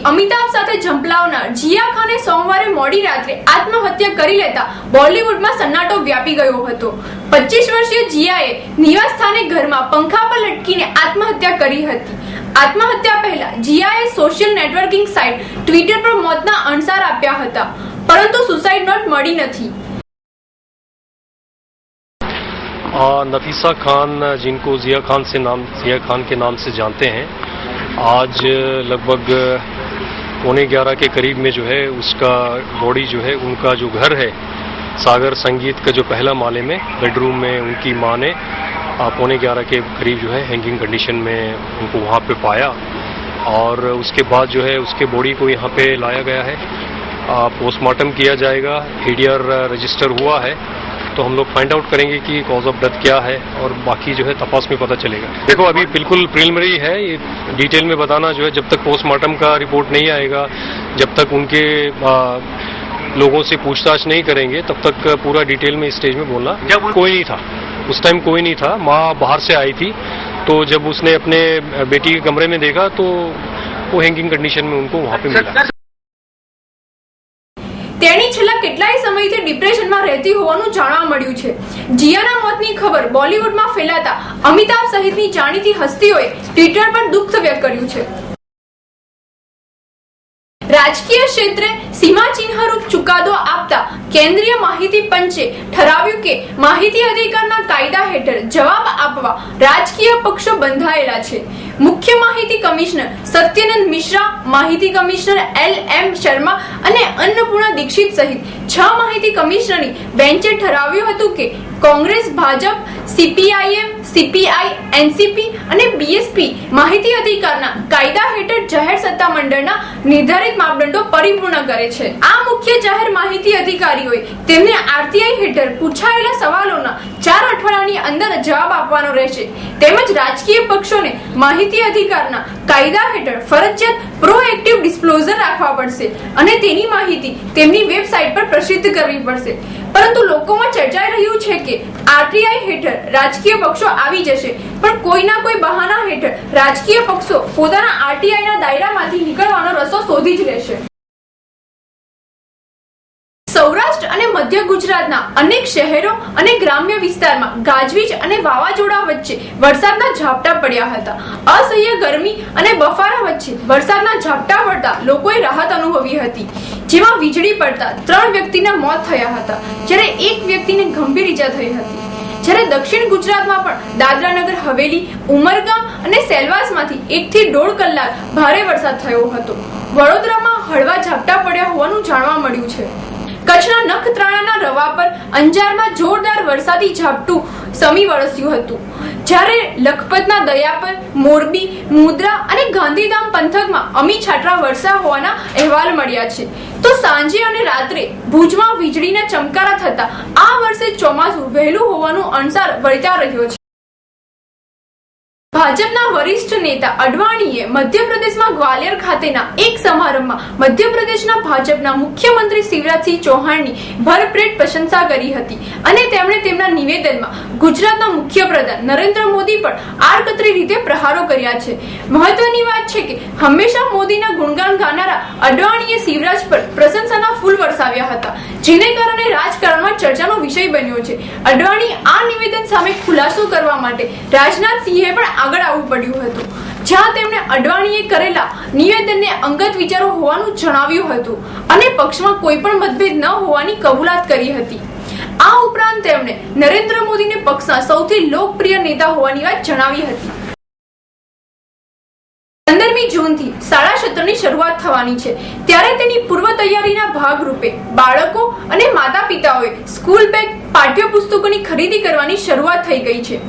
અમિતાભ સાથે ઝંપલાવનાર જીયા ખાને સોમવારે મોડી રાત્રે આત્મહત્યા કરી લેતા બોલિવૂડમાં સન્નાટો વ્યાપી ગયો હતો પચીસ વર્ષીય જીયાએ નિવાસ સ્થાને ઘરમાં પંખા પર લટકીને આત્મહત્યા કરી હતી આત્મહત્યા પહેલા જીયાએ સોશિયલ નેટવર્કિંગ સાઇટ ટ્વિટર પર મોતના અણસાર આપ્યા હતા પરંતુ સુસાઇડ નોટ મળી નથી आ, नफीसा खान जिनको जिया खान से नाम जिया खान के नाम से जानते हैं आज लगभग पौने ग्यारह के करीब में जो है उसका बॉडी जो है, उनका जो घर है, सागर संगीत का जो पहला माले में, बेडरूम में उनकी माँ ने पौने ग्यारह के करीब जो है हैंगिंग कंडीशन में उनको वहाँ पे पाया। और उसके बाद जो है, उसके बॉडी को यहाँ पे लाया गया है। पोस्टमार्टम किया जाएगा एडीआर रजिस्टर हुआ है। तो हम लोग फाइंड आउट करेंगे कि कॉज ऑफ़ डेथ क्या है और बाकी जो है तपास में पता चलेगा। देखो अभी बिल्कुल प्रिलिमिनरी है ये डिटेल में बताना जो है जब तक पोस्टमार्टम का रिपोर्ट नहीं आएगा जब तक उनके आ, लोगों से पूछताछ नहीं करेंगे तब तक पूरा डिटेल में स्टेज में बोलना। जब कोई नहीं था। उस टाइम कोई नहीं था। माँ बाहर से आई थी तो जब उसने अपने बेटी के कमरे में देखा तो वो हैंगिंग कंडीशन में उनको वहाँ पे मिला। તેણી છેલ્લા કેટલાય સમયથી ડિપ્રેશનમાં રહેતી હોવાનું જાણવા મળ્યું છે. જિયાના મોતની ખબર બોલિવૂડમાં ફેલાતા અમિતાભ સહિતની જાણીતી હસ્તીઓએ ટ્વિટર પર દુઃખ વ્યક્ત કર્યું છે. રાજકીય ક્ષેત્રે સીમાચિહ્નરૂપ ચુકાદો આપતા કેન્દ્રીય માહિતી પંચે ઠરાવ્યું કે માહિતી અધિકારના કાયદા હેઠળ જવાબ આપવા રાજકીય પક્ષો બંધાયેલા છે. મુખ્ય માહિતી કમિશનર સત્યનંદ મિશ્રા, માહિતી કમિશનર એલ એમ શર્મા અને અન્નપૂર્ણા દીક્ષિત સહિત છ માહિતી કમિશનરની બેન્ચે ઠરાવ્યું હતું કે Congress, Bhajap, CPIM CPI, NCP અને બીએસપી માહિતી અધિકારના કાયદા હેઠળ જાહેર સત્તા મંડળના નિર્ધારિત માપદંડો પરિપૂર્ણ કરે છે. આ મુખ્ય જાહેર માહિતી અધિકારીઓએ તેમને આરટીઆઈ હેઠળ પૂછાયેલા સવાલોના ચાર અઠવાડિયાની અંદર જવાબ આપવાનો રહેશે. તેમજ રાજકીય પક્ષોને માહિતી અધિકારના કાયદા હેઠળ ફરજિયાત પ્રોએક્ટિવ ડિસ્ક્લોઝર રાખવા પડશે અને તેની માહિતી તેમની વેબસાઇટ પર પ્રસિદ્ધ કરવી પડશે. પરંતુ લોકોમાં ચર્ચાઈ રહ્યું છે કે આરટીઆઈ હેઠળ રાજકીય પક્ષો આવી જશે. પણ કોઈના કોઈ બહાના હેઠળ રાજકીય પક્ષો પોતાના આરટીઆઈ ના દાયરામાંથી નીકળવાનો રસ્તો શોધી જ રહેશે સૌરાષ્ટ્ર અને મધ્ય ગુજરાતના અનેક શહેરો અને ગ્રામ્ય વિસ્તારમાં ગાજવીજ અને વાવાઝોડા વચ્ચે વરસાદના ઝાપટા પડ્યા હતા. અસહ્ય ગરમી અને બફારા વચ્ચે વરસાદના ઝાપટા પડતા લોકોએ રાહત અનુભવી હતી. જેમાં વીજળી પડતા ત્રણ વ્યક્તિના મોત થયા હતા, જ્યારે એક વ્યક્તિને ગંભીર ઈજા થઈ હતી. જ્યારે દક્ષિણ ગુજરાતમાં પણ દાદરા નગર હવેલી, ઉમરગામ અને સેલવાસમાંથી એક થી દોઢ કલાક ભારે વરસાદ થયો હતો. વડોદરામાં હળવા ઝાપટા પડ્યા હોવાનું જાણવા મળ્યું છે. કચ્છના નખત્રાણાના રવા પર અંજારમાં જોરદાર વરસાદી ઝાપટું સમી વરસ્યું હતું. જ્યારે લખપતના દયાપર મોરબી, મુદ્રા અને ગાંધીધામ પંથકમાં અમી છાંટરા વરસા હોવાના અહેવાલ મળ્યા છે. તો સાંજે અને રાત્રે ભુજમાં વીજળીના ચમકારા થતા આ વર્ષે ચોમાસું વહેલું હોવાનું અણસાર વર્તા રહ્યો છે. ભાજપના વરિષ્ઠ નેતા અડવાણીએ મધ્યપ્રદેશમાં ગ્વાલિયર ખાતેના એક સમારંભમાં મધ્યપ્રદેશના ભાજપના મુખ્યમંત્રી શિવરાજસિંહ ચૌહાણની ભરપેટ પ્રશંસા કરી હતી અને તેમણે તેમના નિવેદનમાં ગુજરાતના મુખ્યપ્રધાન નરેન્દ્ર મોદી પર આડકતરી રીતે પ્રહારો કર્યા છે. મહત્વની વાત છે કે હંમેશા મોદીના ગુણગાન ગાનારા અડવાણીએ શિવરાજ પર પ્રશંસાના ફૂલ વરસાવ્યા હતા, જેને કારણે રાજકારણમાં ચર્ચાનો વિષય બન્યો છે. અડવાણી આ નિવેદન સામે ખુલાસો કરવા માટે રાજનાથ સિંહે પણ આગળ આવવું પડ્યું હતું. જ્યાં તેમણે અડવાણીએ કરેલા નિવેદનને અંગત વિચારો હોવાનું જણાવ્યું હતું અને પક્ષમાં કોઈ પણ મતભેદ ન હોવાની કબૂલાત કરી હતી. આ ઉપરાંત તેમણે નરેન્દ્ર મોદીને પક્ષના સૌથી લોકપ્રિય નેતા હોવાની વાત જણાવી હતી. પંદરમી જૂનથી શાળા સત્રની શરૂઆત થવાની છે. ત્યારે તેની પૂર્વ તૈયારીના ભાગરૂપે બાળકો અને માતા પિતાઓએ સ્કૂલ બેગ પાઠ્યપુસ્તકોની ખરીદી કરવાની શરૂઆત થઈ ગઈ છે.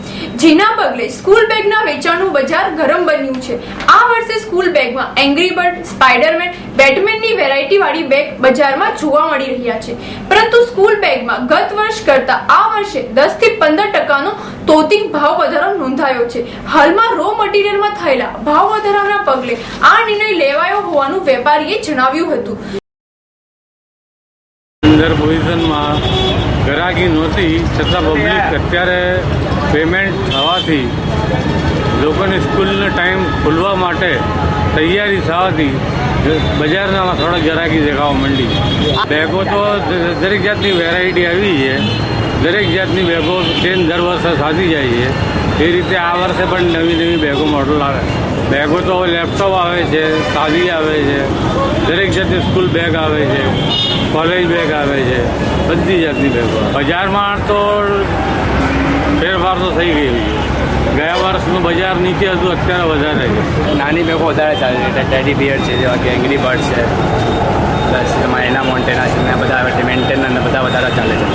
જેના પગલે સ્કૂલ બેગના વેચાણનું બજાર ગરમ બન્યું છે. આ વર્ષે સ્કૂલ બેગમાં એંગ્રી બર્ડ સ્પાઈડરમેન બેટમેનની વેરાયટી વાળી બેગ બજારમાં જોવા મળી રહ્યા છે. પરંતુ સ્કૂલ બેગમાં ગત વર્ષ કરતા આ વર્ષે દસથી પંદર ટકાનો તોતિંગ ભાવ વધારો નોંધાયો છે. હાલમાં રો મટીરિયલમાં થયેલા ભાવ વધારાના પગલે આ નિર્ણય લેવાયો હોવાનું વેપારીએ જણાવ્યું હતું. અંદર પોઝિશનમાં ગ્રાહકી નહોતી, છતાં પબ્લિક અત્યારે પેમેન્ટ થવાથી લોકોની સ્કૂલનો ટાઈમ ખોલવા માટે તૈયારી થવાથી બજારના થોડાક જરાકી દેખાવા માંડી. બેગો તો દરેક જાતની વેરાયટી આવી છે. દરેક જાતની બેગો ચેન દર વર્ષે થતી જાય છે. એ રીતે આ વર્ષે પણ નવી નવી બેગો મોડલ આવે. બેગો તો લેપટોપ આવે છે સાદી આવે છે દરેક જાતની સ્કૂલ બેગ આવે છે કોલેજ બેગ આવે છે બધી જાતની બેગો બજારમાં તો ફેરફાર તો થઈ ગઈ છે. ગયા વર્ષનું બજાર નીચે હતું અત્યારે વધારે છે. નાની બેગો વધારે ચાલે છે ટેડી બિયર છે જેવા કે એંગ્રી બર્ડ છે પ્લસ એમાં એના મોન્ટેના છે ને બધા આવે મેન્ટેન અને બધા વધારે ચાલે છે.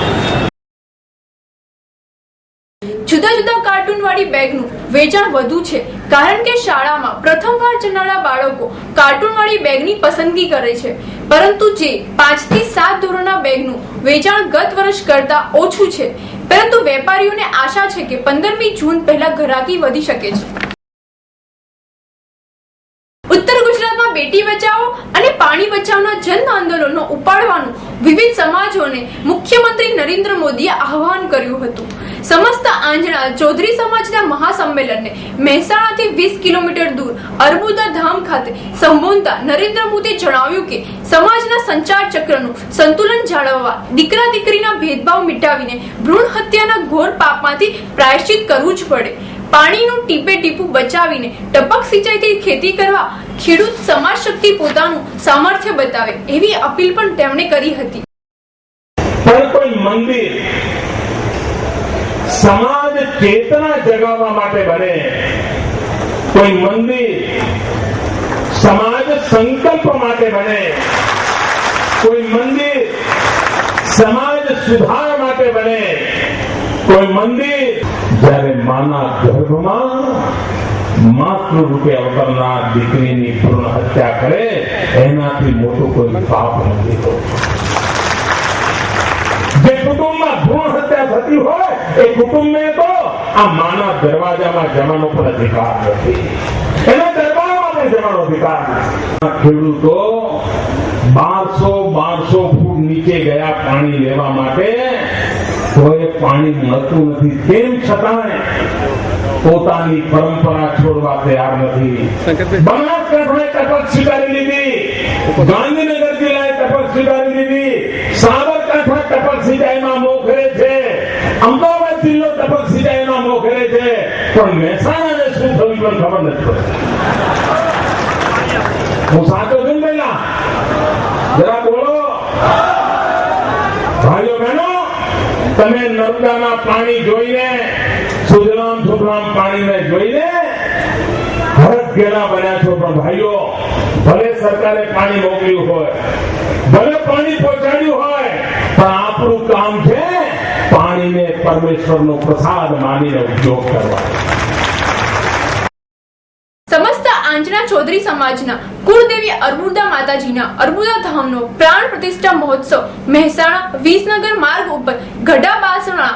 જુદા જુદા કાર્ટૂન વાળી બેગનું વેચાણ વધુ છે. કારણ કે શાળામાં પ્રથમવાર જનારા બાળકો કાર્ટૂનવાળી બેગની પસંદગી કરે છે. પરંતુ જે પાંચથી સાત ધોરણના બેગનું વેચાણ ગત વર્ષ કરતા ઓછું છે. પરંતુ વેપારીઓને આશા છે કે પંદરમી જૂન પહેલા ગ્રાહકી વધી શકે છે. ઉત્તર ગુજરાતમાં બેટી બચાવો પાણી બચાવના જન આંદોલનો ઉપાડવાનું વિવિધ સમાજોને મુખ્યમંત્રી નરેન્દ્ર મોદીએ આહવાન કર્યું હતું. સમસ્ત આંજણા ચૌધરી સમાજના મહાસંમેલનને મહેસાણાથી વીસ કિલોમીટર દૂર અર્બુદા ધામ ખાતે સંબોધતા નરેન્દ્ર મોદીએ જણાવ્યું કે, સમાજના સંચાર ચક્રનું સંતુલન જાળવવા દીકરા દીકરીના ભેદભાવ મિટાવીને ભ્રૂણ હત્યાના ઘોર પાપમાંથી પ્રાયશ્ચિત કરવું જ પડે. પાણીનું ટીપે ટીપું બચાવીને ટપક સિંચાઈથી ખેતી કરવા ખેડૂત સમાજ શક્તિ પોતાનું સામર્થ્ય બતાવે એવી અપીલ પણ તેમણે કરી હતી. કોઈ મંદિર સમાજ ચેતના જગાવવા માટે બને, કોઈ મંદિર સમાજ સંકલ્પ માટે બને, કોઈ મંદિર સમાજ સુધાર માટે બને, કોઈ મંદિર જ્યારે માના ગર્ભમાં માતૃ રૂપે અવતરનાર દીકરીની ભ્રૂણ હત્યા કરે, એનાથી મોટું કોઈ પાપ નથી હોય આ માના દરવાજામાં જવાનો પણ અધિકાર નથી. એના દરબારમાં જવાનો અધિકાર નથી. ખેડૂતો બારસો બારસો નીચે ગયા પાણી લેવા માટે તો એ પાણી મળતું નથી. તેમ છતાં પોતાની પરંપરા છોડવા તૈયાર નથી. સ્વીકારી લીધી. ગાંધીનગર જિલ્લાએ ટપક સ્વીકારી લીધી. સાબરકાંઠા ટપક સિંચાઈમાં મોખરે છે. અમદાવાદ જિલ્લો ટપક સિંચાઈમાં મોખરે છે. પણ મહેસાણાને શું થયું ખબર નથી હું સાચો છું ને પહેલા જરા બોલો ભાઈઓ બહેનો તમે નર્મદાના પાણી જોઈને, સુજલામ સુફલામ પાણીને જોઈને હરખ ગેલા બન્યા છો પણ ભાઈઓ, ભલે સરકારે પાણી મોકલ્યું હોય, ભલે પાણી પહોંચાડ્યું હોય, પણ આપણું કામ છે પાણીને પરમેશ્વરનો પ્રસાદ માનીને ઉપયોગ કરવા. સમસ્ત ચૌધરી સમાજના કુળદેવી અર્બુદા માતાજીના અર્બુદા ધામનો પ્રાણ પ્રતિષ્ઠા મહોત્સવ મહેસાણા વિસનગર માર્ગ ઉપર ગઢા બાસણા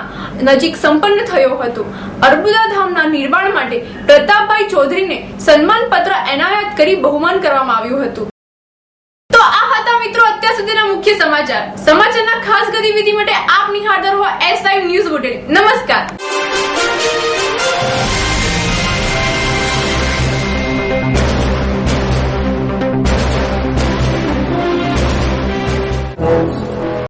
નજીક સંપન્ન થયો હતો. અર્બુદા ધામના નિર્માણ માટે પ્રતાપભાઈ ચૌધરીને સન્માન પત્ર એનાયત કરી બહુમાન કરવામાં આવ્યું હતું. તો આ હતા મિત્રો અત્યાર સુધીના મુખ્ય સમાચાર. સમાચારના ખાસ ગતિવિધિ માટે આપ નિહાળતા રહો એસ ન્યૂઝ બુટેલ નમસ્કાર.